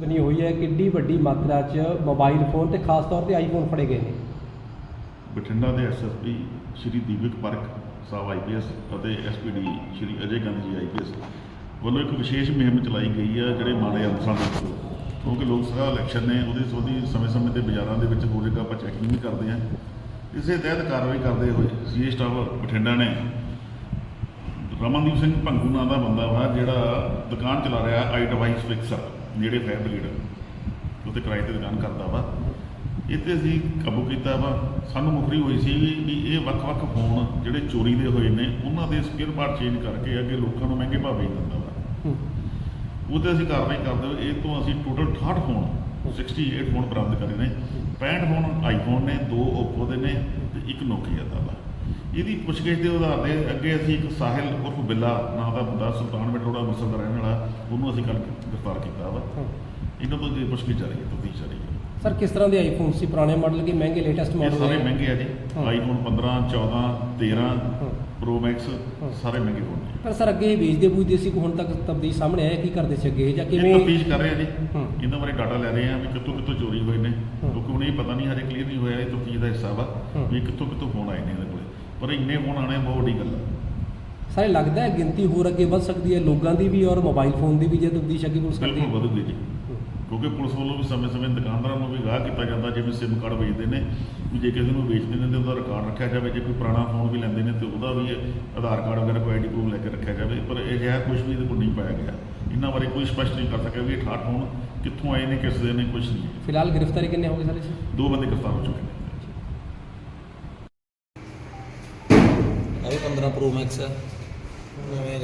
ਬਣੀ ਹੋਈ ਹੈ ਕਿੰਨੀ ਵੱਡੀ ਮਾਤਰਾ 'ਚ ਮੋਬਾਈਲ ਫੋਨ ਤੇ ਖਾਸ ਤੌਰ ਤੇ ਆਈਫੋਨ ਫੜੇ ਗਏ ਨੇ। ਬਠਿੰਡਾ ਦੇ ਐਸਐਸਪੀ ਸ਼੍ਰੀ ਦੀਪਕ ਪਰਖ ਸਾਹਿਬ ਆਈਪੀਐਸ ਅਤੇ ਐਸਪੀਡੀ ਸ਼੍ਰੀ ਅਜੇ ਗਾਂਧੀ ਜੀ ਆਈਪੀਐਸ ਵੱਲੋਂ ਇੱਕ ਵਿਸ਼ੇਸ਼ ਮੁਹਿੰਮ ਚਲਾਈ ਗਈ ਹੈ, ਜਿਹੜੇ ਮਾੜੇ ਅਨਸਰਾਂ ਦੇ ਉੱਤੇ। ਕਿਉਂਕਿ ਲੋਕ ਸਭਾ ਇਲੈਕਸ਼ਨ ਨੇ, ਉਹਦੇ ਸੋਧੀ ਸਮੇਂ-ਸਮੇਂ ਤੇ ਬਾਜ਼ਾਰਾਂ ਦੇ ਵਿੱਚ ਹੋ ਰਿਹਾ ਆਪਾਂ ਚੈਕਿੰਗ ਵੀ ਕਰਦੇ ਹਾਂ। ਇਸੇ ਤਹਿਤ ਕਾਰਵਾਈ ਕਰਦੇ ਹੋਏ ਸੀਏ ਸਟਾਫ ਬਠਿੰਡਾ ਨੇ ਰਮਨਦੀਪ ਸਿੰਘ ਭੰਗੂ ਨਾਂ ਦਾ ਬੰਦਾ ਵਾ, ਜਿਹੜਾ ਦੁਕਾਨ ਚਲਾ ਰਿਹਾ ਆਈ ਡਿਵਾਈਸ ਫਿਕਸਰ ਜਿਹੜੇ ਫਾਇਰ ਬ੍ਰਿਗੇਡ ਉੱਤੇ ਕਿਰਾਏ ਤੇ ਦੁਕਾਨ ਕਰਦਾ ਵਾ ਇੱਥੇ ਅਸੀਂ ਕਾਬੂ ਕੀਤਾ ਵਾ। ਸਾਨੂੰ ਮੁਖਰੀ ਹੋਈ ਸੀ ਵੀ ਇਹ ਵੱਖ-ਵੱਖ ਫੋਨ ਜਿਹੜੇ ਚੋਰੀ ਦੇ ਹੋਏ ਨੇ ਉਹਨਾਂ ਦੇ ਸਪੇਅਰ ਪਾਰਟ ਚੇਂਜ ਕਰਕੇ ਅੱਗੇ ਲੋਕਾਂ ਨੂੰ ਮਹਿੰਗੇ ਭਾਅ ਵੇਚ ਦਿੰਦਾ ਵਾ। ਹੂੰ। ਉਹਤੇ ਅਸੀਂ ਕਾਰਵਾਈ ਕਰਦੇ ਹੋਏ ਇਹ ਤੋਂ ਅਸੀਂ ਟੋਟਲ 68 ਫੋਨ 68 ਫੋਨ ਬਰਾਮਦ ਕਰੇ ਨੇ। 65 ਫੋਨ ਆਈਫੋਨ ਨੇ ਦੋ ਓਪੋ ਦੇ ਨੇ ਤੇ ਇੱਕ ਨੋਕੀਆ ਦਾ ਵਾ। ਇਹਦੀ ਪੁੱਛਗਿੱਛ ਦੇ ਆਧਾਰ ਤੇ ਅੱਗੇ ਅਸੀਂ ਇੱਕ ਸਾਹਿਲ ਉਰਫ ਬਿੱਲਾ ਨਾਂ ਦਾ ਬੰਦਾ ਸੁਲਤਾਨ ਬਟੋੜਾ ਮੁਸਲ ਦਾ ਰਹਿਣ ਵਾਲਾ ਉਹਨੂੰ ਅਸੀਂ ਕੱਲ ਗ੍ਰਿਫਤਾਰ ਕੀਤਾ ਵਾ। ਇਹਨਾਂ ਤੋਂ ਪੁੱਛਗਿੱਛ ਜਾਰੀ ਹੈ ਤਫਤੀਸ਼ ਜਾਰੀ ਹੈ ਸਰ ਕਿਸ ਤਰ੍ਹਾਂ ਦੇ ਆਈਫੋਨ ਸੀ ਪੁਰਾਣੇ ਮਾਡਲ ਕਿ ਮਹਿੰਗੇ ਲੇਟੈਸਟ ਇਹ ਮਾਡਲ ਸਾਰੇ ਮਹਿੰਗੇ ਆ ਜੀ। ਆਈਫੋਨ 15 14 13 ਹਾਂ। Pro max. ਸਾਰੇ ਮਹਿੰਗੇ ਫੋਨ ਨੇ ਪਰ ਸਰ ਅੱਗੇ ਇਹ ਵੇਚਦੇ ਬੂਝਦੇ ਸੀ ਕਿ ਹੁਣ ਤੱਕ ਤਬਦੀਲ ਸਾਹਮਣੇ ਆਇਆ ਕੀ ਕਰਦੇ ਸੀ ਅੱਗੇ ਇਹ ਜਾਂ ਇਹ ਕਿਵੇਂ ਤਫਤੀਸ਼ ਕਰ ਰਹੇ ਆ ਜੀ। ਇਹਨਾਂ ਬਾਰੇ ਡਾਟਾ ਲੈ ਰਹੇ ਆ ਵੀ ਕਿੱਥੋਂ ਕਿੱਥੋਂ ਚੋਰੀ ਹੋਏ ਨੇ। ਕਿਉਂਕਿ ਹੁਣ ਇਹ ਪਤਾ ਨਹੀਂ ਹਜੇ ਕਲੀਅਰ ਨਹੀਂ ਹੋਇਆ ਇਹ ਤਫਤੀਸ਼ ਦਾ ਹਿੱਸਾ ਵਾ। ਵੀ ਕਿੱਥੋਂ ਕਿੱਥੋਂ ਫੋਨ ਆਏ ਨੇ ਇਹਦੇ ਕੋਲੇ ਪਰ ਇੰਨੇ ਫੋਨ ਆਣੇ ਬਹੁਤ ਵੱਡੀ ਗੱਲ ਆ। ਸਾਰੇ ਲੱਗਦਾ ਹੈ ਗਿਣਤੀ ਹੋਰ ਅੱਗੇ ਵੱਧ ਸਕਦੀ ਹੈ ਲੋਕਾਂ ਦੀ ਵੀ ਔਰ ਮੋਬਾਈਲ ਫੋਨ ਦੀ ਵੀ ਜੇ ਤਬਦੀਸ਼ ਅੱਗੇ ਪੁਲਿਸ ਕਰਦੀ ਬਿਲਕੁਲ ਹੈ। ਵਧੂਗੀ ਜੀ। ਕਿਉਂਕਿ ਪੁਲਿਸ ਵੱਲੋਂ ਵੀ ਸਮੇਂ-ਸਮੇਂ ਦੁਕਾਨਦਾਰਾਂ ਨੂੰ ਵੀ ਗਾਹ ਕੀਤਾ ਜਾਂਦਾ ਜਿਵੇਂ ਸਿਮ ਕਾਰਡ ਵੇਚਦੇ ਨੇ ਵੀ ਜੇ ਕਿਸੇ ਨੂੰ ਵੇਚਦੇ ਨੇ ਤੇ ਉਹਦਾ ਰਿਕਾਰਡ ਰੱਖਿਆ ਜਾਵੇ ਜੇ ਕੋਈ ਪੁਰਾਣਾ ਫੋਨ ਵੀ ਲੈਂਦੇ ਨੇ ਤੇ ਉਹਦਾ ਵੀ ਆਧਾਰ ਕਾਰਡ ਵਗੈਰਾ ਕੋਈ ਆਈਡੀ ਪ੍ਰੂਫ ਲੈ ਕੇ ਰੱਖਿਆ ਜਾਵੇ ਪਰ ਇਹ ਜਿਹਾ ਕੁਝ ਵੀ ਇਹਦੇ ਕੋਲ ਨਹੀਂ ਪਾਇਆ ਗਿਆ। ਇਹਨਾਂ ਬਾਰੇ ਕੋਈ ਸਪਸ਼ਟ ਨਹੀਂ ਕਰ ਸਕਿਆ ਵੀ ਇਹ 68 ਫੋਨ ਕਿੱਥੋਂ ਆਏ ਨੇ ਕਿਸ ਦੇ ਨੇ ਕੁਝ ਨਹੀਂ। ਫਿਲਹਾਲ ਗ੍ਰਿਫਤਾਰੀ ਕਿੰਨੇ ਹੋ ਗਏ ਸਾਰੇ ਦੋ ਬੰਦੇ ਗ੍ਰਿਫਤਾਰ ਹੋ ਚੁੱਕੇ ਨੇ। ਆ ਵੀ 15 ਪ੍ਰੋ ਮੈਕਸ ਹੈ ਨਵੇਂ